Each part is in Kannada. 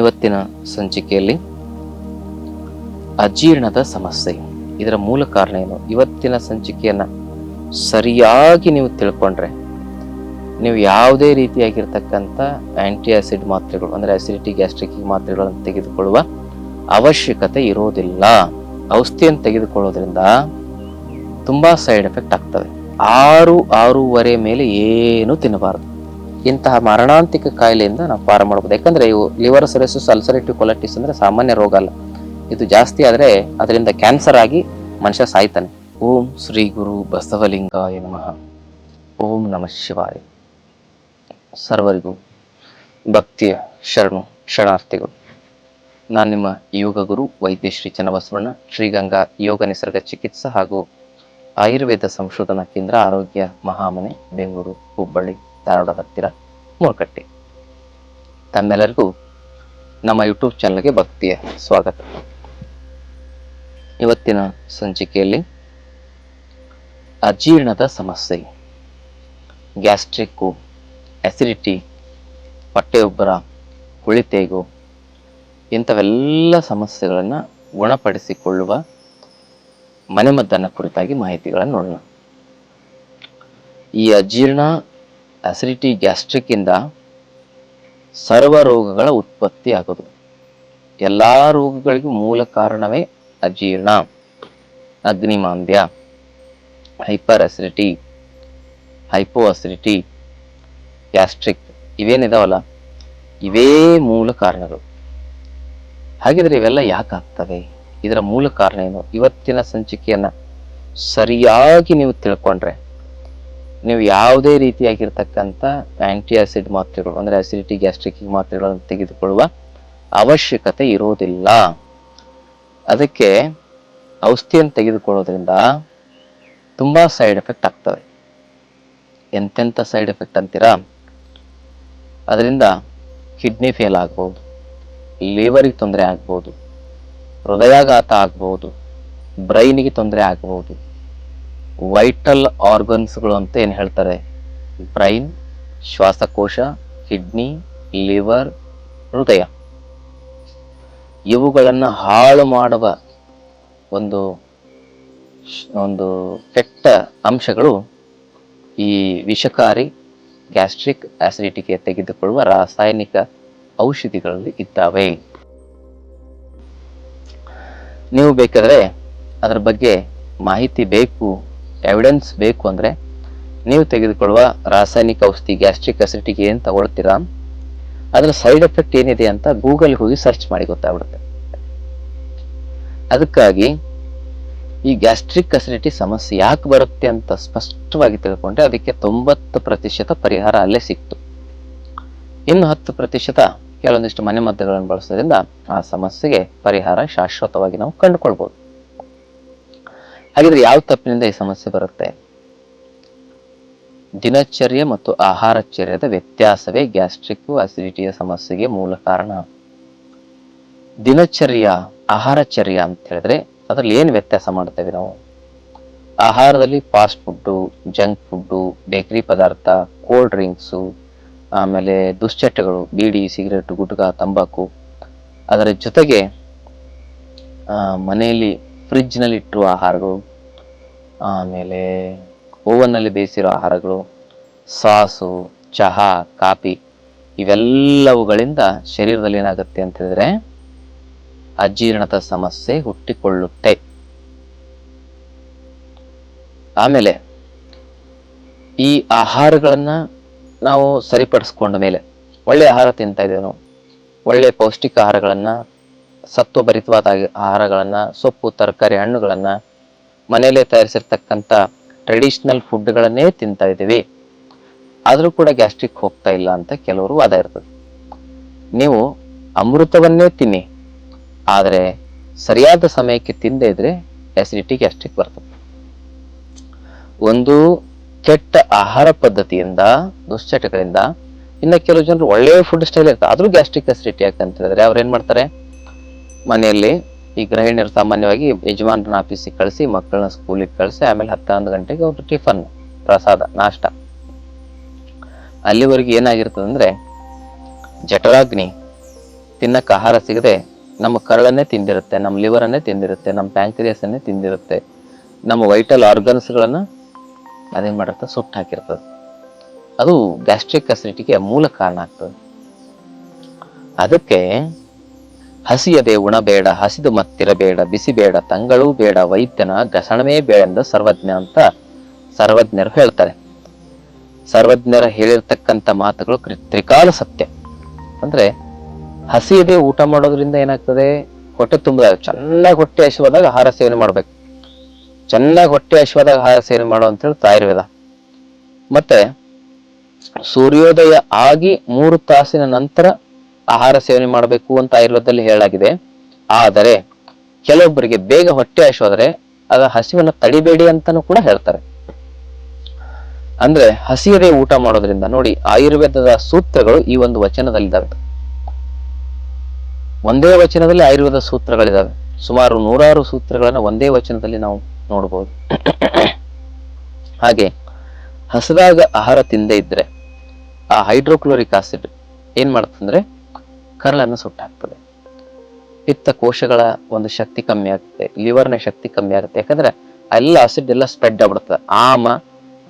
ಇವತ್ತಿನ ಸಂಚಿಕೆಯಲ್ಲಿ ಅಜೀರ್ಣದ ಸಮಸ್ಯೆ. ಇದರ ಮೂಲ ಕಾರಣ ಏನು? ಇವತ್ತಿನ ಸಂಚಿಕೆಯನ್ನು ಸರಿಯಾಗಿ ನೀವು ತಿಳ್ಕೊಂಡ್ರೆ, ನೀವು ಯಾವುದೇ ರೀತಿಯಾಗಿರ್ತಕ್ಕಂಥ ಆ್ಯಂಟಿ ಆಸಿಡ್ ಮಾತ್ರೆಗಳು, ಅಂದರೆ ಆ್ಯಸಿಡಿಟಿ ಗ್ಯಾಸ್ಟ್ರಿಕ್ ಮಾತ್ರೆಗಳನ್ನು ತೆಗೆದುಕೊಳ್ಳುವ ಅವಶ್ಯಕತೆ ಇರೋದಿಲ್ಲ. ಔಷಧಿಯನ್ನು ತೆಗೆದುಕೊಳ್ಳೋದ್ರಿಂದ ತುಂಬ ಸೈಡ್ ಎಫೆಕ್ಟ್ ಆಗ್ತವೆ ಆರು ಆರೂವರೆ ಮೇಲೆ ಏನು ತಿನ್ನಬಾರದು. ಇಂತಹ ಮರಣಾಂತಿಕ ಕಾಯಿಲೆಯಿಂದ ನಾವು ಪಾರ ಮಾಡಬಹುದು ಯಾಕಂದ್ರೆ ಇವು ಲಿವರ್ ಸೆರೆಸಿಸ್ ಅಲ್ಸರೇಟಿವ್ ಕೊಲಟಿಸ್ ಅಂದ್ರೆ ಸಾಮಾನ್ಯ ರೋಗ ಅಲ್ಲ. ಇದು ಜಾಸ್ತಿ ಆದ್ರೆ ಅದರಿಂದ ಕ್ಯಾನ್ಸರ್ ಆಗಿ ಮನುಷ್ಯ ಸಾಯ್ತಾನೆ. ಓಂ ಶ್ರೀ ಗುರು ಬಸವಲಿಂಗಾಯ ನಮಃ. ಓಂ ನಮಃ ಶಿವಾಯ. ಸರ್ವರಿಗೂ ಭಕ್ತಿಯ ಶರಣು, ಶರಣಾರ್ಥಿಗಳು. ನಾನು ನಿಮ್ಮ ಯೋಗ ಗುರು ವೈದ್ಯ ಶ್ರೀ ಚನ್ನಬಸವಣ್ಣ, ಶ್ರೀಗಂಗಾ ಯೋಗ ನಿಸರ್ಗ ಚಿಕಿತ್ಸಾ ಹಾಗೂ ಆಯುರ್ವೇದ ಸಂಶೋಧನಾ ಕೇಂದ್ರ ಆರೋಗ್ಯ ಮಹಾಮನೆ, ಬೆಂಗಳೂರು, ಹುಬ್ಬಳ್ಳಿ. ಧಾರವಾಡ ಹತ್ತಿರ ಮೂರ್ಕಟ್ಟೆ. ತಮ್ಮೆಲ್ಲರಿಗೂ ನಮ್ಮ ಯೂಟ್ಯೂಬ್ ಚಾನಲ್ಗೆ ಭಕ್ತಿಯ ಸ್ವಾಗತ. ಇವತ್ತಿನ ಸಂಚಿಕೆಯಲ್ಲಿ ಅಜೀರ್ಣದ ಸಮಸ್ಯೆ. ಗ್ಯಾಸ್ಟ್ರಿಕ್ಕು, ಅಸಿಡಿಟಿ, ಹೊಟ್ಟೆಯುಬ್ಬರ ಹುಳಿತೇಗು ಇಂಥವೆಲ್ಲ ಸಮಸ್ಯೆಗಳನ್ನು ಗುಣಪಡಿಸಿಕೊಳ್ಳುವ ಮನೆಮದ್ದನ್ನು ಕುರಿತಾಗಿ ಮಾಹಿತಿಗಳನ್ನು ನೋಡೋಣ. ಈ ಅಜೀರ್ಣ ಅಸಿಡಿಟಿ ಗ್ಯಾಸ್ಟ್ರಿಕ್ ಇಂದ ಸರ್ವ ರೋಗಗಳ ಉತ್ಪತ್ತಿ ಆಗೋದು. ಎಲ್ಲ ರೋಗಗಳಿಗೂ ಮೂಲ ಕಾರಣವೇ ಅಜೀರ್ಣ. ಅಗ್ನಿಮಾಂದ್ಯ, hyper acidity hypo acidity gastric ಇವೇನಿದಾವಲ್ಲ? ಇವೇ ಮೂಲ ಕಾರಣಗಳು. ಹಾಗಿದ್ರೆ ಇವೆಲ್ಲ ಯಾಕಾಗ್ತವೆ? ಇದರ ಮೂಲ ಕಾರಣ ಏನು? ಇವತ್ತಿನ ಸಂಚಿಕೆಯನ್ನ ಸರಿಯಾಗಿ ನೀವು ತಿಳ್ಕೊಂಡ್ರೆ ನೀವು ಯಾವುದೇ ರೀತಿಯಾಗಿರ್ತಕ್ಕಂಥ ಆ್ಯಂಟಿ ಆಸಿಡ್ ಮಾತ್ರೆಗಳು, ಅಂದರೆ ಅಸಿಡಿಟಿ ಗ್ಯಾಸ್ಟ್ರಿಕ್ ಮಾತ್ರೆಗಳನ್ನು ತೆಗೆದುಕೊಳ್ಳುವ ಅವಶ್ಯಕತೆ ಇರೋದಿಲ್ಲ. ಅದಕ್ಕೆ ಔಷಧಿಯನ್ನು ತೆಗೆದುಕೊಳ್ಳೋದ್ರಿಂದ ತುಂಬ ಸೈಡ್ ಎಫೆಕ್ಟ್ ಆಗ್ತವೆ ಎಂತೆಂಥ ಸೈಡ್ ಎಫೆಕ್ಟ್ ಅಂತೀರಾ? ಅದರಿಂದ ಕಿಡ್ನಿ ಫೇಲ್ ಆಗ್ಬೋದು ಲಿವರಿಗೆ ತೊಂದರೆ ಆಗ್ಬೋದು, ಹೃದಯಾಘಾತ ಆಗ್ಬೋದು ಬ್ರೈನಿಗೆ ತೊಂದರೆ ಆಗ್ಬೋದು. ವೈಟಲ್ ಆರ್ಗನ್ಸ್ಗಳು ಅಂತ ಏನು ಹೇಳ್ತಾರೆ? ಬ್ರೈನ್, ಶ್ವಾಸಕೋಶ, ಕಿಡ್ನಿ, ಲಿವರ್, ಹೃದಯ. ಇವುಗಳನ್ನು ಹಾಳು ಮಾಡುವ ಒಂದು ಒಂದು ಕೆಟ್ಟ ಅಂಶಗಳು ಈ ವಿಷಕಾರಿ, ಗ್ಯಾಸ್ಟ್ರಿಕ್ ಆಸಿಡಿಟಿಗೆ ತೆಗೆದುಕೊಳ್ಳುವ ರಾಸಾಯನಿಕ ಔಷಧಿಗಳಲ್ಲಿ ಇದ್ದಾವೆ. ನೀವು ಬೇಕಾದರೆ ಅದರ ಬಗ್ಗೆ ಮಾಹಿತಿ ಬೇಕು. ಎವಿಡೆನ್ಸ್ ಬೇಕು ಅಂದ್ರೆ ನೀವು ತೆಗೆದುಕೊಳ್ಳುವ ರಾಸಾಯನಿಕ ಔಷಧಿ ಗ್ಯಾಸ್ಟ್ರಿಕ್ ಅಸಿಡಿಟಿಗೆ ಏನು ತಗೊಳ್ತೀರಾ, ಅದರ ಸೈಡ್ ಎಫೆಕ್ಟ್ ಏನಿದೆ ಅಂತ ಗೂಗಲ್ ಹೋಗಿ ಸರ್ಚ್ ಮಾಡಿ ಗೊತ್ತಾಗ್ಬಿಡುತ್ತೆ. ಅದಕ್ಕಾಗಿ ಈ ಗ್ಯಾಸ್ಟ್ರಿಕ್ ಅಸಿಡಿಟಿ ಸಮಸ್ಯೆ ಯಾಕೆ ಬರುತ್ತೆ ಅಂತ ಸ್ಪಷ್ಟವಾಗಿ ತಿಳ್ಕೊಂಡ್ರೆ ಅದಕ್ಕೆ ತೊಂಬತ್ತು ಪ್ರತಿಶತ ಪರಿಹಾರ ಅಲ್ಲೇ ಸಿಕ್ತು. ಇನ್ನು ಹತ್ತು ಪ್ರತಿಶತ ಕೆಲವೊಂದಿಷ್ಟು ಮನೆಮದ್ದುಗಳನ್ನು ಬಳಸೋದ್ರಿಂದ ಆ ಸಮಸ್ಯೆಗೆ ಪರಿಹಾರ ಶಾಶ್ವತವಾಗಿ ನಾವು ಕಂಡುಕೊಳ್ಬಹುದು ಹಾಗಿದ್ರೆ ಯಾವ ತಪ್ಪಿನಿಂದ ಈ ಸಮಸ್ಯೆ ಬರುತ್ತೆ? ದಿನಚರ್ಯ ಮತ್ತು ಆಹಾರಚರ್ಯದ ವ್ಯತ್ಯಾಸವೇ ಗ್ಯಾಸ್ಟ್ರಿಕ್ ಅಸಿಡಿಟಿಯ ಸಮಸ್ಯೆಗೆ ಮೂಲ ಕಾರಣ. ದಿನಚರ್ಯ, ಆಹಾರಚರ್ಯ ಅಂತ ಹೇಳಿದ್ರೆ ಅದರಲ್ಲಿ ಏನು ವ್ಯತ್ಯಾಸ ಮಾಡ್ತೇವೆ ನಾವು? ಆಹಾರದಲ್ಲಿ fast food, junk food, bakery ಪದಾರ್ಥ, ಕೋಲ್ಡ್ ಡ್ರಿಂಕ್ಸು, ಆಮೇಲೆ ದುಶ್ಚಟಗಳು, ಬೀಡಿ, ಸಿಗರೆಟ್, ಗುಟ್ಕಾ, ತಂಬಾಕು. ಅದರ ಜೊತೆಗೆ ಮನೆಯಲ್ಲಿ ಫ್ರಿಡ್ಜ್ನಲ್ಲಿ ಇಟ್ಟಿರುವ ಆಹಾರಗಳು, ಆಮೇಲೆ ಓವನ್ನಲ್ಲಿ ಬೇಯಿಸಿರೋ ಆಹಾರಗಳು, ಸಾಸು, ಚಹಾ, ಕಾಫಿ, ಇವೆಲ್ಲವುಗಳಿಂದ ಶರೀರದಲ್ಲಿ ಏನಾಗುತ್ತೆ ಅಂತ ಹೇಳಿದ್ರೆ ಅಜೀರ್ಣದ ಸಮಸ್ಯೆ ಹುಟ್ಟಿಕೊಳ್ಳುತ್ತೆ. ಆಮೇಲೆ ಈ ಆಹಾರಗಳನ್ನು ನಾವು ಸರಿಪಡಿಸ್ಕೊಂಡ ಮೇಲೆ ಒಳ್ಳೆ ಆಹಾರ ತಿಂತಾ ಇದ್ದೇವೆ ನಾವು. ಒಳ್ಳೆ ಪೌಷ್ಟಿಕ ಆಹಾರಗಳನ್ನ ಸತ್ವಭರಿತವಾದ ಆಹಾರಗಳನ್ನ, ಸೊಪ್ಪು, ತರಕಾರಿ, ಹಣ್ಣುಗಳನ್ನ ಮನೆಯಲ್ಲೇ ತಯಾರಿಸಿರ್ತಕ್ಕಂಥ ಟ್ರೆಡಿಷನಲ್ ಫುಡ್ಗಳನ್ನೇ ತಿಂತಾ ಇದ್ದೀವಿ. ಆದರೂ ಕೂಡ ಗ್ಯಾಸ್ಟ್ರಿಕ್ ಹೋಗ್ತಾ ಇಲ್ಲ ಅಂತ ಕೆಲವರು ವಾದ ಇರ್ತದೆ. ನೀವು ಅಮೃತವನ್ನೇ ತಿನ್ನಿ, ಆದರೆ ಸರಿಯಾದ ಸಮಯಕ್ಕೆ ತಿಂದೆ ಇದ್ರೆ ಆ್ಯಸಿಡಿಟಿ ಗ್ಯಾಸ್ಟ್ರಿಕ್ ಬರ್ತದೆ. ಒಂದು ಕೆಟ್ಟ ಆಹಾರ ಪದ್ಧತಿಯಿಂದ, ದುಶ್ಚಟಗಳಿಂದ ಇನ್ನು ಕೆಲವು ಜನರು ಒಳ್ಳೆಯ ಫುಡ್ ಸ್ಟೈಲ್ ಇರ್ತದೆ. ಆದರೂ ಗ್ಯಾಸ್ಟ್ರಿಕ್ ಆ್ಯಸಿಡಿಟಿ ಯಾಕಂತ ಹೇಳಿದ್ರೆ ಅವ್ರು ಏನು ಮಾಡ್ತಾರೆ? ಮನೆಯಲ್ಲಿ ಈ ಗೃಹಿಣಿಯರು ಸಾಮಾನ್ಯವಾಗಿ ಯಜಮಾನರನ್ನ ಆಫೀಸಿಗೆ ಕಳಿಸಿ, ಮಕ್ಕಳನ್ನ ಸ್ಕೂಲಿಗೆ ಕಳಿಸಿ, ಆಮೇಲೆ ಹತ್ತೊಂದು ಗಂಟೆಗೆ ಅವರು ಟಿಫನ್ ಪ್ರಸಾದ, ನಾಷ್ಟ. ಅಲ್ಲಿವರೆಗೆ ಏನಾಗಿರ್ತದೆ ಅಂದ್ರೆ, ಜಠರಾಗ್ನಿ, ತಿನ್ನಕ್ಕೆ ಆಹಾರ ಸಿಗದೆ ನಮ್ಮ ಕರಳನ್ನೇ ತಿಂದಿರುತ್ತೆ, ನಮ್ಮ ಲಿವರನ್ನೇ ತಿಂದಿರುತ್ತೆ, ನಮ್ಮ ಪ್ಯಾಂಕ್ರಿಯಸನ್ನೇ ತಿಂದಿರುತ್ತೆ, ನಮ್ಮ ವೈಟಲ್ ಆರ್ಗನ್ಸ್ಗಳನ್ನು ಅದೇನು ಮಾಡಿರ್ತದೆ ಸುಟ್ಟು ಹಾಕಿರ್ತದೆ. ಅದು ಗ್ಯಾಸ್ಟ್ರಿಕ್ ಅಸಿಡಿಟಿಗೆ ಮೂಲ ಕಾರಣ ಆಗ್ತದೆ. ಅದಕ್ಕೆ ಹಸಿಯದೆ ಉಣಬೇಡ ಹಸಿದು ಮತ್ತಿರಬೇಡ ಬಿಸಿ ಬೇಡ, ತಂಗಳೂ ಬೇಡ, ವೈದ್ಯನ ಗಸಣವೇ ಎಂದು ಸರ್ವಜ್ಞ ಅಂತ ಸರ್ವಜ್ಞರು ಹೇಳ್ತಾರೆ. ಸರ್ವಜ್ಞರ ಹೇಳಿರ್ತಕ್ಕಂಥ ಮಾತುಗಳು ತ್ರಿಕಾಲ ಸತ್ಯ. ಅಂದ್ರೆ ಹಸಿಯದೆ ಊಟ ಮಾಡೋದ್ರಿಂದ ಏನಾಗ್ತದೆ? ಹೊಟ್ಟೆ ತುಂಬಿದಾಗ ಚೆನ್ನಾಗಿ ಹೊಟ್ಟೆ ಹಸಿವಾದಾಗ ಆಹಾರ ಸೇವನೆ ಮಾಡ್ಬೇಕು. ಚೆನ್ನಾಗಿ ಹೊಟ್ಟೆ ಹಸಿವಾದಾಗ ಆಹಾರ ಸೇವನೆ ಮಾಡೋ ಅಂತ ಹೇಳಿ ಆಯುರ್ವೇದ. ಮತ್ತೆ ಸೂರ್ಯೋದಯ ಆಗಿ ಮೂರು ತಾಸಿನ ನಂತರ ಆಹಾರ ಸೇವನೆ ಮಾಡಬೇಕು ಅಂತ ಆಯುರ್ವೇದದಲ್ಲಿ ಹೇಳಲಾಗಿದೆ. ಆದರೆ ಕೆಲವೊಬ್ಬರಿಗೆ ಬೇಗ ಹೊಟ್ಟೆ ಹಸಿವಾದ್ರೆ ಅದ ಹಸಿವನ್ನು ತಡಿಬೇಡಿ ಅಂತಾನು ಕೂಡ ಹೇಳ್ತಾರೆ. ಅಂದ್ರೆ ಹಸಿಯದೆ ಊಟ ಮಾಡೋದ್ರಿಂದ ನೋಡಿ ಆಯುರ್ವೇದದ ಸೂತ್ರಗಳು ಈ ಒಂದು ವಚನದಲ್ಲಿದ್ದಾವೆ. ಒಂದೇ ವಚನದಲ್ಲಿ ಆಯುರ್ವೇದ ಸೂತ್ರಗಳಿದ್ದಾವೆ. ಸುಮಾರು ನೂರಾರು ಸೂತ್ರಗಳನ್ನ ಒಂದೇ ವಚನದಲ್ಲಿ ನಾವು ನೋಡಬಹುದು ಹಾಗೆ ಹಸದಾಗ ಆಹಾರ ತಿಂದೇ ಇದ್ರೆ ಆ ಹೈಡ್ರೋಕ್ಲೋರಿಕ್ ಆಸಿಡ್ ಏನ್ ಮಾಡುತ್ತಂದ್ರೆ ಕರಳನ್ನು ಸುಟ್ಟಾಕ್ತದೆ ಪಿತ್ತ ಕೋಶಗಳ ಒಂದು ಶಕ್ತಿ ಕಮ್ಮಿ ಆಗುತ್ತೆ ಲಿವರ್ನ ಶಕ್ತಿ ಕಮ್ಮಿ ಆಗುತ್ತೆ. ಯಾಕಂದ್ರೆ ಎಲ್ಲ ಆಸಿಡ್ ಎಲ್ಲ ಸ್ಪ್ರೆಡ್ ಆಗ್ಬಿಡುತ್ತೆ. ಆಮ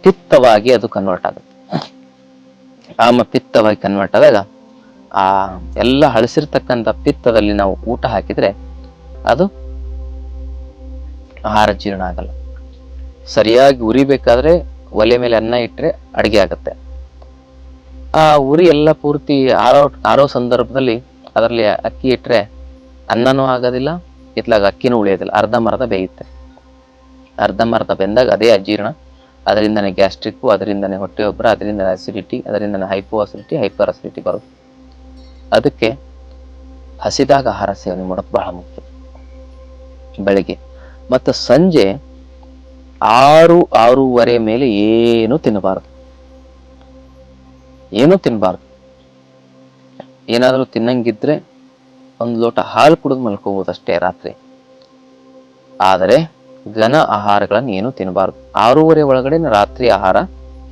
ಪಿತ್ತವಾಗಿ ಅದು ಕನ್ವರ್ಟ್ ಆಗುತ್ತೆ. ಆಮ ಪಿತ್ತವಾಗಿ ಕನ್ವರ್ಟ್ ಆದಾಗ ಆ ಎಲ್ಲ ಹಳಸಿರ್ತಕ್ಕಂಥ ಪಿತ್ತದಲ್ಲಿ ನಾವು ಊಟ ಹಾಕಿದ್ರೆ ಅದು ಆಹಾರ ಜೀರ್ಣ ಆಗಲ್ಲ. ಸರಿಯಾಗಿ ಉರಿಬೇಕಾದ್ರೆ ಒಲೆ ಮೇಲೆ ಅನ್ನ ಇಟ್ಟರೆ ಅಡಿಗೆ ಆಗುತ್ತೆ. ಆ ಉರಿ ಎಲ್ಲ ಪೂರ್ತಿ ಆರೋ ಆರೋ ಸಂದರ್ಭದಲ್ಲಿ ಅದರಲ್ಲಿ ಅಕ್ಕಿ ಇಟ್ಟರೆ ಅನ್ನನೂ ಆಗೋದಿಲ್ಲ ಇತ್ಲಾಗ ಅಕ್ಕಿನೂ ಉಳಿಯೋದಿಲ್ಲ. ಅರ್ಧಂಬರ್ಧ ಬೇಯುತ್ತೆ. ಅರ್ಧಂಬರ್ಧ ಬೆಂದಾಗ ಅದೇ ಅಜೀರ್ಣ. ಅದರಿಂದನೇ ಗ್ಯಾಸ್ಟ್ರಿಕ್ಕು, ಅದರಿಂದನೇ ಹೊಟ್ಟೆಯೊಬ್ಬರ ಅದರಿಂದ ಅಸಿಡಿಟಿ ಅದರಿಂದನೇ ಹೈಪೋ ಅಸಿಡಿಟಿ ಹೈಪರ್ ಅಸಿಡಿಟಿ ಬರುತ್ತೆ. ಅದಕ್ಕೆ ಹಸಿದಾಗ ಆಹಾರ ಸೇವನೆ ಮಾಡೋದು ಬಹಳ ಮುಖ್ಯ. ಬೆಳಗ್ಗೆ ಮತ್ತು ಸಂಜೆ ಆರು, ಆರೂವರೆ ಮೇಲೆ ಏನು ತಿನ್ನಬಾರದು. ಏನೂ ತಿನ್ನಬಾರ್ದು ಏನಾದರೂ ತಿನ್ನಂಗಿದ್ರೆ ಒಂದು ಲೋಟ ಹಾಲು ಕುಡಿದು ಮಲ್ಕೋಬೋದು ಅಷ್ಟೇ ರಾತ್ರಿ. ಆದರೆ ಘನ ಆಹಾರಗಳನ್ನು ಏನೂ ತಿನ್ನಬಾರ್ದು ಆರೂವರೆ ಒಳಗಡೆ ರಾತ್ರಿ ಆಹಾರ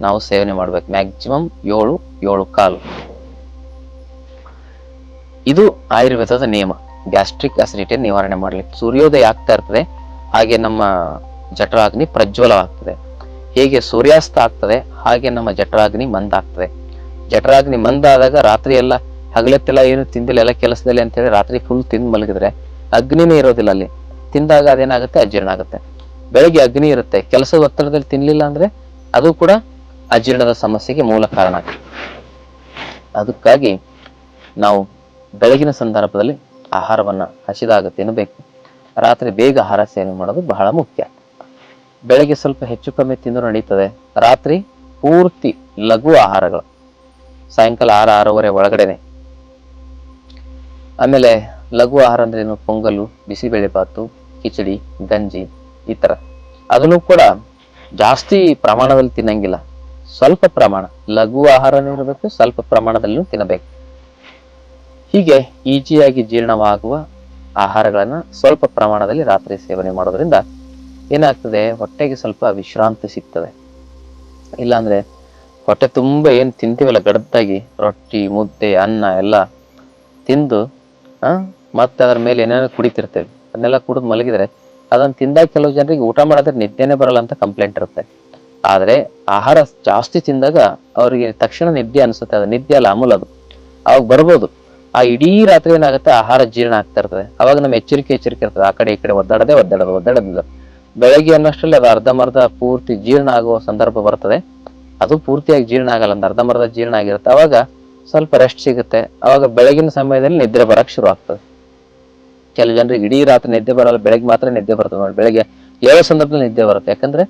ನಾವು ಸೇವನೆ ಮಾಡ್ಬೇಕು. ಮ್ಯಾಕ್ಸಿಮಮ್ ಏಳು ಏಳು ಕಾಲು. ಇದು ಆಯುರ್ವೇದದ ನಿಯಮ. ಗ್ಯಾಸ್ಟ್ರಿಕ್ ಆಸಿಡಿಟಿ ನಿವಾರಣೆ ಮಾಡಲಿಕ್ಕೆ. ಸೂರ್ಯೋದಯ ಆಗ್ತಾ ಇರ್ತದೆ. ಹಾಗೆ ನಮ್ಮ ಜಠರಾಗ್ನಿ ಪ್ರಜ್ವಲವಾಗ್ತದೆ. ಹೇಗೆ ಸೂರ್ಯಾಸ್ತ ಆಗ್ತದೆ, ಹಾಗೆ ನಮ್ಮ ಜಠರಾಗ್ನಿ ಮಂದಾಗ್ತದೆ ಜಠರಾಗ್ನಿ ಮಂದಾದಾಗ ರಾತ್ರಿ ಎಲ್ಲ ಹಗಲತ್ತೆಲ್ಲ ಏನು ತಿಂದಿಲ್ಲ, ಎಲ್ಲ ಕೆಲಸದಲ್ಲಿ ಅಂತೇಳಿ ರಾತ್ರಿ ಫುಲ್ ತಿಂದು ಮಲಗಿದ್ರೆ ಅಗ್ನಿನೇ ಇರೋದಿಲ್ಲ ಅಲ್ಲಿ. ತಿಂದಾಗ ಅದೇನಾಗುತ್ತೆ? ಅಜೀರ್ಣ ಆಗುತ್ತೆ. ಬೆಳಗ್ಗೆ ಅಗ್ನಿ ಇರುತ್ತೆ. ಕೆಲಸದ ಒತ್ತಡದಲ್ಲಿ ತಿನ್ಲಿಲ್ಲ ಅಂದ್ರೆ ಅದು ಕೂಡ ಅಜೀರ್ಣದ ಸಮಸ್ಯೆಗೆ ಮೂಲ ಕಾರಣ ಆಗುತ್ತೆ ಅದಕ್ಕಾಗಿ ನಾವು ಬೆಳಗಿನ ಸಂದರ್ಭದಲ್ಲಿ ಆಹಾರವನ್ನ ಹಸಿದಾಗ ಬೇಕು ರಾತ್ರಿ ಬೇಗ ಆಹಾರ ಸೇವನೆ ಮಾಡೋದು ಬಹಳ ಮುಖ್ಯ. ಬೆಳಗ್ಗೆ ಸ್ವಲ್ಪ ಹೆಚ್ಚು ಕಮ್ಮಿ ತಿಂದರೂ ನಡೀತದೆ. ರಾತ್ರಿ ಪೂರ್ತಿ ಲಘು ಆಹಾರಗಳು. ಸಾಯಂಕಾಲ ಆರು, ಆರೂವರೆ ಒಳಗಡೆನೆ. ಆಮೇಲೆ ಲಘು ಆಹಾರ ಅಂದ್ರೆ ಏನು? ಪೊಂಗಲು ಬಿಸಿಬೇಳೆಬಾತು ಕಿಚಡಿ, ಗಂಜಿ ಈ ತರ. ಅದನ್ನು ಕೂಡ ಜಾಸ್ತಿ ಪ್ರಮಾಣದಲ್ಲಿ ತಿನ್ನಂಗಿಲ್ಲ. ಸ್ವಲ್ಪ ಪ್ರಮಾಣ. ಲಘು ಆಹಾರನೂ ಇರಬೇಕು, ಸ್ವಲ್ಪ ಪ್ರಮಾಣದಲ್ಲೂ ತಿನ್ನಬೇಕು. ಹೀಗೆ ಈಜಿಯಾಗಿ ಜೀರ್ಣವಾಗುವ ಆಹಾರಗಳನ್ನ ಸ್ವಲ್ಪ ಪ್ರಮಾಣದಲ್ಲಿ ರಾತ್ರಿ ಸೇವನೆ ಮಾಡೋದ್ರಿಂದ ಏನಾಗ್ತದೆ? ಹೊಟ್ಟೆಗೆ ಸ್ವಲ್ಪ ವಿಶ್ರಾಂತಿ ಸಿಗ್ತದೆ. ಇಲ್ಲಾಂದ್ರೆ ಹೊಟ್ಟೆ ತುಂಬ ಏನು ತಿಂತೀವಲ್ಲ ಗಡದ್ದಾಗಿ ರೊಟ್ಟಿ, ಮುದ್ದೆ, ಅನ್ನ ಎಲ್ಲ ತಿಂದು ಮತ್ತೆ ಅದ್ರ ಮೇಲೆ ಏನೇನೋ ಕುಡಿತಿರ್ತೇವೆ. ಅದನ್ನೆಲ್ಲ ಕುಡಿದು ಮಲಗಿದರೆ ಅದನ್ನು ತಿಂದಾಗ ಕೆಲವು ಜನರಿಗೆ ಊಟ ಮಾಡಿದ್ರೆ ನಿದ್ದೆನೆ ಬರಲ್ಲ ಅಂತ ಕಂಪ್ಲೇಂಟ್ ಇರುತ್ತೆ. ಆದರೆ ಆಹಾರ ಜಾಸ್ತಿ ತಿಂದಾಗ ಅವರಿಗೆ ತಕ್ಷಣ ನಿದ್ದೆ ಅನಿಸುತ್ತೆ. ಅದು ನಿದ್ದೆ ಅಲ್ಲ, ಅಮೂಲ್ ಅದು. ಅವಾಗ ಬರ್ಬೋದು. ಆ ಇಡೀ ರಾತ್ರಿ ಏನಾಗುತ್ತೆ? ಆಹಾರ ಜೀರ್ಣ ಆಗ್ತಾ ಇರ್ತದೆ. ಅವಾಗ ನಮ್ಮ ಎಚ್ಚರಿಕೆ ಎಚ್ಚರಿಕೆ ಇರ್ತದೆ. ಆ ಕಡೆ, ಈ ಕಡೆ ಒದ್ದಾಡದೆ, ಒದ್ದಾಡೋದು ಒದ್ದಾಡೋದಿಲ್ಲ ಬೆಳಗ್ಗೆ ಅನ್ನೋಷ್ಟರಲ್ಲಿ ಅದು ಅರ್ಧಮರ್ಧ ಪೂರ್ತಿ ಜೀರ್ಣ ಆಗುವ ಸಂದರ್ಭ ಬರ್ತದೆ. ಅದು ಪೂರ್ತಿಯಾಗಿ ಜೀರ್ಣ ಆಗಲ್ಲ, ಒಂದು ಅರ್ಧಂಬರ್ಧ ಜೀರ್ಣ ಆಗಿರುತ್ತೆ. ಅವಾಗ ಸ್ವಲ್ಪ ರೆಸ್ಟ್ ಸಿಗುತ್ತೆ. ಅವಾಗ ಬೆಳಗಿನ ಸಮಯದಲ್ಲಿ ನಿದ್ರೆ ಬರಕ್ಕೆ ಶುರು ಆಗ್ತದೆ. ಕೆಲವು ಜನರಿಗೆ ಇಡೀ ರಾತ್ರಿ ನಿದ್ದೆ ಬರಲ್ಲ, ಬೆಳಗ್ಗೆ ಮಾತ್ರ ನಿದ್ದೆ ಬರ್ತದೆ. ನೋಡಿ, ಬೆಳಗ್ಗೆ ಏಳು ಸಂದರ್ಭದಲ್ಲಿ ನಿದ್ದೆ ಬರುತ್ತೆ. ಯಾಕಂದ್ರೆ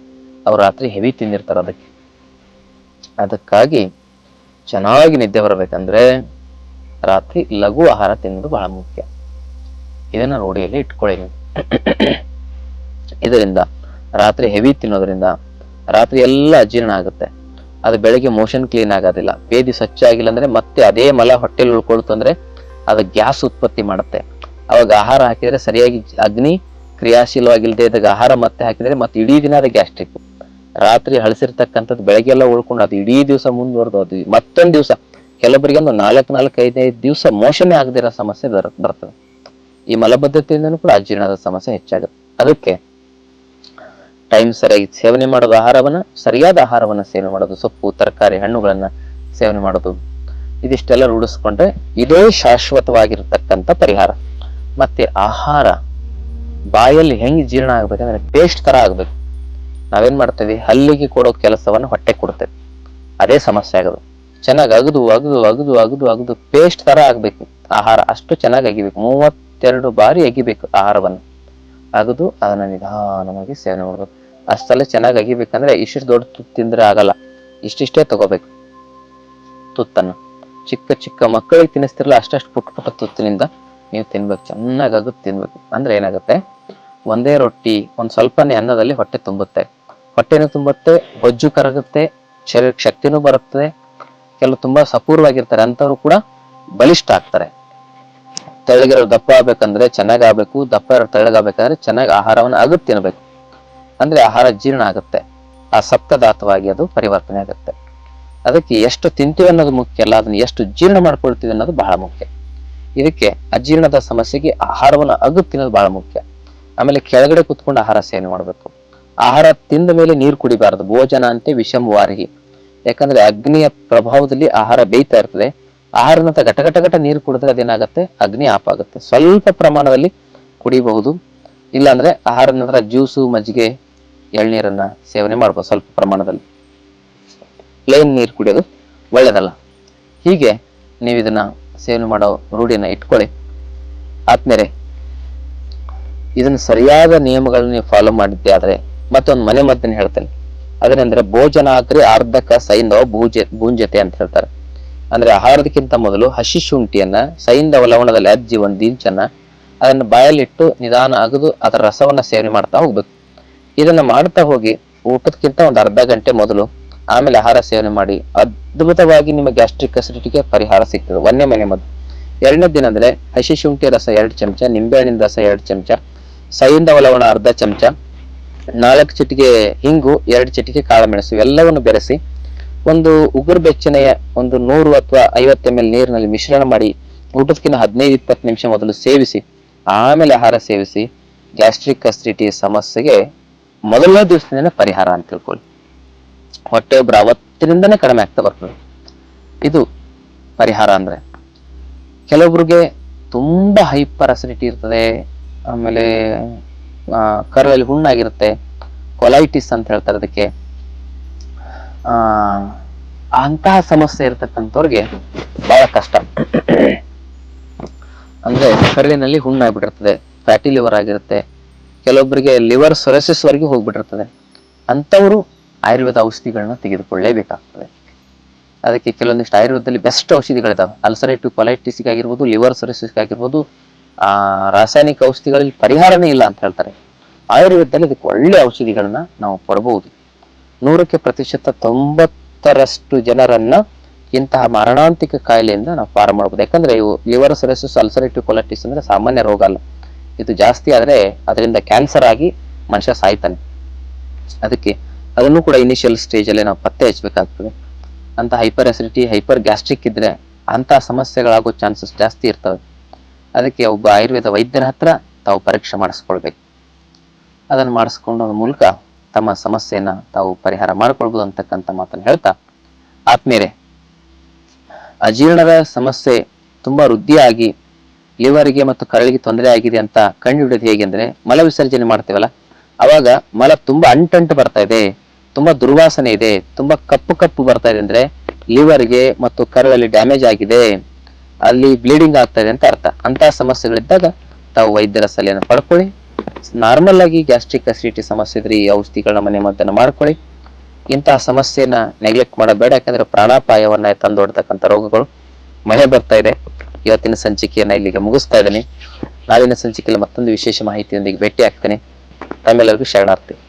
ಅವ್ರು ರಾತ್ರಿ ಹೆವಿ ತಿಂದಿರ್ತಾರೆ ಅದಕ್ಕೆ. ಅದಕ್ಕಾಗಿ ಚೆನ್ನಾಗಿ ನಿದ್ದೆ ಬರಬೇಕಂದ್ರೆ ರಾತ್ರಿ ಲಘು ಆಹಾರ ತಿನ್ನೋದು ಬಹಳ ಮುಖ್ಯ. ಇದನ್ನ ರೂಢಿಯಲ್ಲಿ ಇಟ್ಕೊಳ್ಳಿ ನೀವು. ಇದರಿಂದ ರಾತ್ರಿ ಹೆವಿ ತಿನ್ನೋದ್ರಿಂದ ರಾತ್ರಿ ಎಲ್ಲ ಅಜೀರ್ಣ ಆಗುತ್ತೆ. ಅದು ಬೆಳಗ್ಗೆ ಮೋಷನ್ ಕ್ಲೀನ್ ಆಗೋದಿಲ್ಲ. ಬೇದಿ ಸ್ವಚ್ಛ ಆಗಿಲ್ಲ ಅಂದ್ರೆ ಮತ್ತೆ ಅದೇ ಮಲ ಹೊಟ್ಟೆಲಿ ಉಳ್ಕೊಳ್ತು ಅಂದ್ರೆ ಅದು ಗ್ಯಾಸ್ ಉತ್ಪತ್ತಿ ಮಾಡುತ್ತೆ. ಅವಾಗ ಆಹಾರ ಹಾಕಿದ್ರೆ ಸರಿಯಾಗಿ ಅಗ್ನಿ ಕ್ರಿಯಾಶೀಲವಾಗಿಲ್ಲದೆ ಇದ್ದಾಗ ಆಹಾರ ಮತ್ತೆ ಹಾಕಿದ್ರೆ ಮತ್ತೆ ಇಡೀ ದಿನ ಅದು ಗ್ಯಾಸ್ಟ್ರಿಕ್. ರಾತ್ರಿ ಹಳಸಿರ್ತಕ್ಕಂಥದ್ದು ಬೆಳಗ್ಗೆ ಎಲ್ಲ ಉಳ್ಕೊಂಡು ಅದು ಇಡೀ ದಿವಸ ಮುಂದುವರೆದು, ಅದು ಮತ್ತೊಂದು ದಿವಸ. ಕೆಲವೊಬ್ಬರಿಗೆ ಒಂದು ನಾಲ್ಕು ನಾಲ್ಕು, ಐದೈದು ದಿವಸ ಮೋಷನೇ ಆಗದಿರೋ ಸಮಸ್ಯೆ ಬರ, ಬರ್ತದೆ. ಈ ಮಲಬದ್ಧತೆಯಿಂದನೂ ಕೂಡ ಅಜೀರ್ಣದ ಸಮಸ್ಯೆ ಹೆಚ್ಚಾಗುತ್ತೆ. ಅದಕ್ಕೆ ಟೈಮ್ ಸರಿಯಾಗಿ ಸೇವನೆ ಮಾಡೋದು ಆಹಾರವನ್ನ, ಸರಿಯಾದ ಆಹಾರವನ್ನ ಸೇವನೆ ಮಾಡೋದು, ಸೊಪ್ಪು, ತರಕಾರಿ, ಹಣ್ಣುಗಳನ್ನ ಸೇವನೆ ಮಾಡೋದು. ಇದಿಷ್ಟೆಲ್ಲ ರೂಢಿಸ್ಕೊಂಡ್ರೆ ಇದೇ ಶಾಶ್ವತವಾಗಿರ್ತಕ್ಕಂಥ ಪರಿಹಾರ. ಮತ್ತೆ ಆಹಾರ ಬಾಯಲ್ಲಿ ಹೆಂಗೆ ಜೀರ್ಣ ಆಗ್ಬೇಕಂದ್ರೆ ಪೇಸ್ಟ್ ತರ ಆಗ್ಬೇಕು. ನಾವೇನ್ ಮಾಡ್ತೇವೆ? ಹಲ್ಲಿಗೆ ಕೊಡೋ ಕೆಲಸವನ್ನ ಹೊಟ್ಟೆ ಕೊಡ್ತೇವೆ ಅದೇ ಸಮಸ್ಯೆ ಆಗೋದು. ಚೆನ್ನಾಗಿ ಅಗದು ಅಗದು ಅಗದು ಅಗದು ಅಗದು ಪೇಸ್ಟ್ ತರ ಆಗ್ಬೇಕು. ಆಹಾರ ಅಷ್ಟು ಚೆನ್ನಾಗಿ ಅಗಿಬೇಕು. ಮೂವತ್ತೆರಡು ಬಾರಿ ಅಗಿಬೇಕು ಆಹಾರವನ್ನು. ಅಗದು, ಅದನ್ನ ನಿಧಾನವಾಗಿ ಸೇವನೆ ಮಾಡ್ಬೇಕು. ಅಷ್ಟೆಲ್ಲ ಚೆನ್ನಾಗಿ ಅಗಿಬೇಕಂದ್ರೆ ಇಷ್ಟಿಷ್ಟು ದೊಡ್ಡ ತುತ್ತು ತಿಂದ್ರೆ ಆಗಲ್ಲ. ಇಷ್ಟಿಷ್ಟೇ ತಗೋಬೇಕು. ತುತ್ತನ್ನು. ಚಿಕ್ಕ ಚಿಕ್ಕ ಮಕ್ಕಳಿಗೆ ತಿನ್ನಿಸ್ತಿರಲ್ಲ ಅಷ್ಟಷ್ಟು ಪುಟ್ಟ ಪುಟ್ಟ ತುತ್ತಿನಿಂದ ನೀವು ತಿನ್ಬೇಕು. ಚೆನ್ನಾಗಿ ಅಗದು ತಿನ್ಬೇಕು. ಅಂದ್ರೆ ಏನಾಗುತ್ತೆ? ಒಂದೇ ರೊಟ್ಟಿ ಒಂದು ಸ್ವಲ್ಪನೇ ಅನ್ನದಲ್ಲಿ ಹೊಟ್ಟೆ ತುಂಬುತ್ತೆ. ಹೊಟ್ಟೆನೂ ತುಂಬುತ್ತೆ, ಬೊಜ್ಜು ಕರಗುತ್ತೆ ಶರೀರಕ್ಕೆ ಶಕ್ತಿನೂ ಬರುತ್ತದೆ. ಕೆಲವು ತುಂಬಾ ಸಪೂರ್ವಾಗಿರ್ತಾರೆ. ಅಂಥವ್ರು ಕೂಡ ಬಲಿಷ್ಠ ಆಗ್ತಾರೆ. ತೆಳ್ಳಗಿರೋ ದಪ್ಪ ಆಗ್ಬೇಕಂದ್ರೆ ಚೆನ್ನಾಗಿ ಆಗ್ಬೇಕು, ದಪ್ಪ ಇರೋ ತೆಳ್ಳಗಾಗ್ಬೇಕಂದ್ರೆ ಚೆನ್ನಾಗಿ ಆಹಾರವನ್ನು ಅಗದು ತಿನ್ನಬೇಕು ಅಂದ್ರೆ ಆಹಾರ ಜೀರ್ಣ ಆಗುತ್ತೆ. ಆ ಸಪ್ತದಾತವಾಗಿ ಅದು ಪರಿವರ್ತನೆ ಆಗುತ್ತೆ. ಅದಕ್ಕೆ ಎಷ್ಟು ತಿಂತೀವಿ ಅನ್ನೋದು ಮುಖ್ಯ ಅಲ್ಲ, ಅದನ್ನ ಎಷ್ಟು ಜೀರ್ಣ ಮಾಡ್ಕೊಳ್ತೀವಿ ಅನ್ನೋದು ಬಹಳ ಮುಖ್ಯ. ಇದಕ್ಕೆ ಅಜೀರ್ಣದ ಸಮಸ್ಯೆಗೆ ಆಹಾರವನ್ನು ಅಗದು ತಿನ್ನೋದು ಬಹಳ ಮುಖ್ಯ. ಆಮೇಲೆ ಕೆಳಗಡೆ ಕುತ್ಕೊಂಡು ಆಹಾರ ಸೇವನೆ ಮಾಡಬೇಕು. ಆಹಾರ ತಿಂದ ಮೇಲೆ ನೀರು ಕುಡಿಬಾರದು. ಭೋಜನ ಅಂತೆ ವಿಷಂ ವಾರಿಹಿ ಯಾಕಂದ್ರೆ ಅಗ್ನಿಯ ಪ್ರಭಾವದಲ್ಲಿ ಆಹಾರ ಬೇಯ್ತಾ ಇರ್ತದೆ. ಆಹಾರ ನಂತರ ಘಟ ಘಟ ಘಟ ನೀರು ಕುಡಿದ್ರೆ ಅದೇನಾಗುತ್ತೆ? ಅಗ್ನಿ ಆಪ್ ಆಗುತ್ತೆ. ಸ್ವಲ್ಪ ಪ್ರಮಾಣದಲ್ಲಿ ಕುಡಿಬಹುದು. ಇಲ್ಲಾಂದ್ರೆ ಆಹಾರ ನಂತರ ಜ್ಯೂಸು, ಮಜ್ಜಿಗೆ, ಎಳ್ನೀರನ್ನ ಸೇವನೆ ಮಾಡ್ಬೋದು ಸ್ವಲ್ಪ ಪ್ರಮಾಣದಲ್ಲಿ. ಪ್ಲೇನ್ ನೀರು ಕುಡಿಯೋದು ಒಳ್ಳೇದಲ್ಲ. ಹೀಗೆ ನೀವು ಇದನ್ನ ಸೇವನೆ ಮಾಡೋ ರೂಢಿನ ಇಟ್ಕೊಳ್ಳಿ. ಆದ್ಮೇಲೆ ಇದನ್ನ ಸರಿಯಾದ ನಿಯಮಗಳನ್ನ ನೀವು ಫಾಲೋ ಮಾಡಿದ್ದೆ ಆದ್ರೆ ಮತ್ತೊಂದು ಮನೆ ಮದ್ದನ್ನು ಹೇಳ್ತೇನೆ. ಅದನೆಂದ್ರೆ ಭೋಜನಾಗ್ರಿ ಅರ್ಧಕ ಸೈಂಧವ ಭೂಜೆ ಭೂಂಜತೆ ಅಂತ ಹೇಳ್ತಾರೆ. ಅಂದ್ರೆ ಆಹಾರದಕ್ಕಿಂತ ಮೊದಲು ಹಸಿ ಶುಂಠಿಯನ್ನ ಸೈಂದ ಲವಣದಲ್ಲಿ ಅಜ್ಜಿ ಒಂದು ಇಂಚನ್ನ ಅದನ್ನು ಬಾಯಲ್ಲಿಟ್ಟು ನಿಧಾನ ಆಗದು ಅದರ ರಸವನ್ನ ಸೇವನೆ ಮಾಡ್ತಾ ಹೋಗ್ಬೇಕು. ಇದನ್ನ ಮಾಡ್ತಾ ಹೋಗಿ ಊಟಕ್ಕಿಂತ ಒಂದು ಅರ್ಧ ಗಂಟೆ ಮೊದಲು ಆಮೇಲೆ ಆಹಾರ ಸೇವನೆ ಮಾಡಿ ಅದ್ಭುತವಾಗಿ ನಿಮ್ಮ ಗ್ಯಾಸ್ಟ್ರಿಕ್ ಅಸಿಡಿಟಿಗೆ ಪರಿಹಾರ ಸಿಗ್ತದೆ. ಒಂದೇ ಮನೆ ಮದ್ದು ಎರಡನೇ ದಿನ ಅಂದ್ರೆ ಹಸಿ ಶುಂಠಿ ರಸ ಎರಡು ಚಮಚ, ನಿಂಬೆಹಣ್ಣಿನ ರಸ ಎರಡು ಚಮಚ ಸೈಂದ ಲವಣ ಅರ್ಧ ಚಮಚ, ನಾಲ್ಕು ಚಿಟಿಕೆ ಹಿಂಗು ಎರಡು ಚಿಟಿಕೆ ಕಾಳುಮೆಣಸು ಎಲ್ಲವನ್ನು ಬೆರೆಸಿ ಒಂದು ಉಗುರು ಬೆಚ್ಚನೆಯ ಒಂದು ನೂರು ಅಥವಾ ಐವತ್ತು ಎಂ ಎಲ್ ನೀರಿನಲ್ಲಿ ಮಿಶ್ರಣ ಮಾಡಿ ಊಟಕ್ಕಿಂತ ಹದಿನೈದು, ಇಪ್ಪತ್ತು ನಿಮಿಷ ಮೊದಲು ಸೇವಿಸಿ, ಆಮೇಲೆ ಆಹಾರ ಸೇವಿಸಿ, ಗ್ಯಾಸ್ಟ್ರಿಕ್ ಅಸಿಡಿಟಿ ಸಮಸ್ಯೆಗೆ ಮೊದಲನೇ ದಿವಸದಿಂದ ಪರಿಹಾರ ಅಂತ ತಿಳ್ಕೊಳ್ಳಿ. ಹೊಟ್ಟೆ ಒಬ್ಬರು ಅವತ್ತಿನಿಂದನೇ ಕಡಿಮೆ ಆಗ್ತಾ ಬರ್ತದೆ. ಇದು ಪರಿಹಾರ ಅಂದ್ರೆ ಕೆಲವೊಬ್ರಿಗೆ ತುಂಬಾ ಹೈಪರ್ ಅಸಿಡಿಟಿ ಇರ್ತದೆ, ಆಮೇಲೆ ಕರಳಲ್ಲಿ ಹುಣ್ಣಾಗಿರುತ್ತೆ, ಕೊಲೈಟಿಸ್ ಅಂತ ಹೇಳ್ತಾರೆ ಅದಕ್ಕೆ. ಆ, ಅಂತಹ ಸಮಸ್ಯೆ ಇರತಕ್ಕಂಥವ್ರಿಗೆ ಬಹಳ ಕಷ್ಟ. ಅಂದ್ರೆ ಕರುಳಿನಲ್ಲಿ ಹುಣ್ಣಾಗ್ಬಿಟ್ಟಿರ್ತದೆ ಫ್ಯಾಟಿ ಲಿವರ್ ಆಗಿರುತ್ತೆ ಕೆಲವೊಬ್ಬರಿಗೆ ಲಿವರ್ ಸೊರೆಸಿಸ್ವರೆಗೆ ಹೋಗ್ಬಿಟ್ಟಿರ್ತದೆ. ಅಂಥವರು ಆಯುರ್ವೇದ ಔಷಧಿಗಳನ್ನ ತೆಗೆದುಕೊಳ್ಳೇಬೇಕಾಗ್ತದೆ. ಅದಕ್ಕೆ ಕೆಲವೊಂದಿಷ್ಟು ಆಯುರ್ವೇದದಲ್ಲಿ ಬೆಸ್ಟ್ ಔಷಧಿಗಳಿದಾವೆ ಅಲ್ಸರೇಟಿವ್ ಕೊಲೈಟಿಸ್ಗಾಗಿರ್ಬೋದು ಲಿವರ್ ಸೊರೆಸಿಸ್ಗಾಗಿರ್ಬೋದು ಆ, ರಾಸಾಯನಿಕ ಔಷಧಿಗಳಲ್ಲಿ ಪರಿಹಾರನೇ ಇಲ್ಲ ಅಂತ ಹೇಳ್ತಾರೆ. ಆಯುರ್ವೇದದಲ್ಲಿ ಅದಕ್ಕೆ ಒಳ್ಳೆ ಔಷಧಿಗಳನ್ನ ನಾವು ಕೊಡಬಹುದು ನೂರಕ್ಕೆ ಪ್ರತಿಶತ ತೊಂಬತ್ತರಷ್ಟು ಜನರನ್ನ ಇಂತಹ ಮರಣಾಂತಿಕ ಕಾಯಿಲೆಯಿಂದ ನಾವು ಪಾರು ಮಾಡಬಹುದು ಯಾಕಂದ್ರೆ ಇವು ಲಿವರ್ ಸರಸಸ್ ಅಲ್ಸರೇಟಿವ್ ಕೊಲೈಟಿಸ್ ಅಂದ್ರೆ ಸಾಮಾನ್ಯ ರೋಗ ಅಲ್ಲ. ಇದು ಜಾಸ್ತಿ ಆದ್ರೆ ಅದರಿಂದ ಕ್ಯಾನ್ಸರ್ ಆಗಿ ಮನುಷ್ಯ ಸಾಯ್ತಾನೆ. ಅದಕ್ಕೆ ಅದನ್ನು ಕೂಡ ಇನಿಷಿಯಲ್ ಸ್ಟೇಜ್ ಅಲ್ಲಿ ನಾವು ಪತ್ತೆ ಹಚ್ಚಬೇಕಾಗ್ತದೆ. ಅಂತ ಹೈಪರ್ ಅಸಿಡಿಟಿ ಹೈಪರ್ ಗ್ಯಾಸ್ಟ್ರಿಕ್ ಇದ್ರೆ ಅಂತ ಸಮಸ್ಯೆಗಳಾಗೋ ಚಾನ್ಸಸ್ ಜಾಸ್ತಿ ಇರ್ತವೆ. ಅದಕ್ಕೆ ಒಬ್ಬ ಆಯುರ್ವೇದ ವೈದ್ಯರ ಹತ್ರ ತಾವು ಪರೀಕ್ಷೆ ಮಾಡಿಸ್ಕೊಳ್ಬೇಕು. ಅದನ್ನು ಮಾಡಿಸ್ಕೊಂಡ ಮೂಲಕ ತಮ್ಮ ಸಮಸ್ಯೆಯನ್ನ ತಾವು ಪರಿಹಾರ ಮಾಡ್ಕೊಳ್ಬೋದು ಅಂತಕ್ಕಂಥ ಮಾತನ್ನು ಹೇಳ್ತಾ, ಆತ್ಮೀಯರೇ, ಅಜೀರ್ಣದ ಸಮಸ್ಯೆ ತುಂಬಾ ವೃದ್ಧಿಯಾಗಿ ಲಿವರ್ಗೆ ಮತ್ತು ಕರಳಿಗೆ ತೊಂದರೆ ಆಗಿದೆ ಅಂತ ಕಂಡುಹಿಡಿಯೋದು ಹೇಗೆ ಅಂದ್ರೆ, ಮಲ ವಿಸರ್ಜನೆ ಮಾಡ್ತೇವಲ್ಲ, ಅವಾಗ ಮಲ ತುಂಬಾ ಅಂಟಂಟು ಬರ್ತಾ ಇದೆ, ತುಂಬಾ ದುರ್ವಾಸನೆ ಇದೆ, ತುಂಬಾ ಕಪ್ಪು ಕಪ್ಪು ಬರ್ತಾ ಇದೆ ಅಂದ್ರೆ ಲಿವರ್ಗೆ ಮತ್ತು ಕರಳಲ್ಲಿ ಡ್ಯಾಮೇಜ್ ಆಗಿದೆ, ಅಲ್ಲಿ ಬ್ಲೀಡಿಂಗ್ ಆಗ್ತಾ ಇದೆ ಅಂತ ಅರ್ಥ. ಅಂತ ಸಮಸ್ಯೆಗಳಿದ್ದಾಗ ತಾವು ವೈದ್ಯರ ಸಲಹೆಯನ್ನು ಪಡ್ಕೊಳ್ಳಿ. ನಾರ್ಮಲ್ ಆಗಿ ಗ್ಯಾಸ್ಟ್ರಿಕ್ ಅಸಿಡಿಟಿ ಸಮಸ್ಯೆ ಇದ್ರೆ ಈ ಔಷಧಿಗಳನ್ನ ಮನೆ ಮದ್ದನ್ನು ಮಾಡ್ಕೊಳ್ಳಿ. ಇಂತಹ ಸಮಸ್ಯೆನ ನೆಗ್ಲೆಕ್ಟ್ ಮಾಡಬೇಡ, ಯಾಕಂದ್ರೆ ಪ್ರಾಣಾಪಾಯವನ್ನ ತಂದೊಡ್ತಕ್ಕಂಥ ರೋಗಗಳು ಮಳೆ ಬರ್ತಾ ಇದೆ. ಇವತ್ತಿನ ಸಂಚಿಕೆಯನ್ನ ಇಲ್ಲಿಗೆ ಮುಗಿಸ್ತಾ ಇದ್ದೀನಿ. ನಾಳಿನ ಸಂಚಿಕೆಯಲ್ಲಿ ಮತ್ತೊಂದು ವಿಶೇಷ ಮಾಹಿತಿಯೊಂದಿಗೆ ಭೇಟಿ ಆಗ್ತೇನೆ ತಮ್ಮೆಲ್ಲರಿಗೂ ಶರಣಾರ್ಥಿ.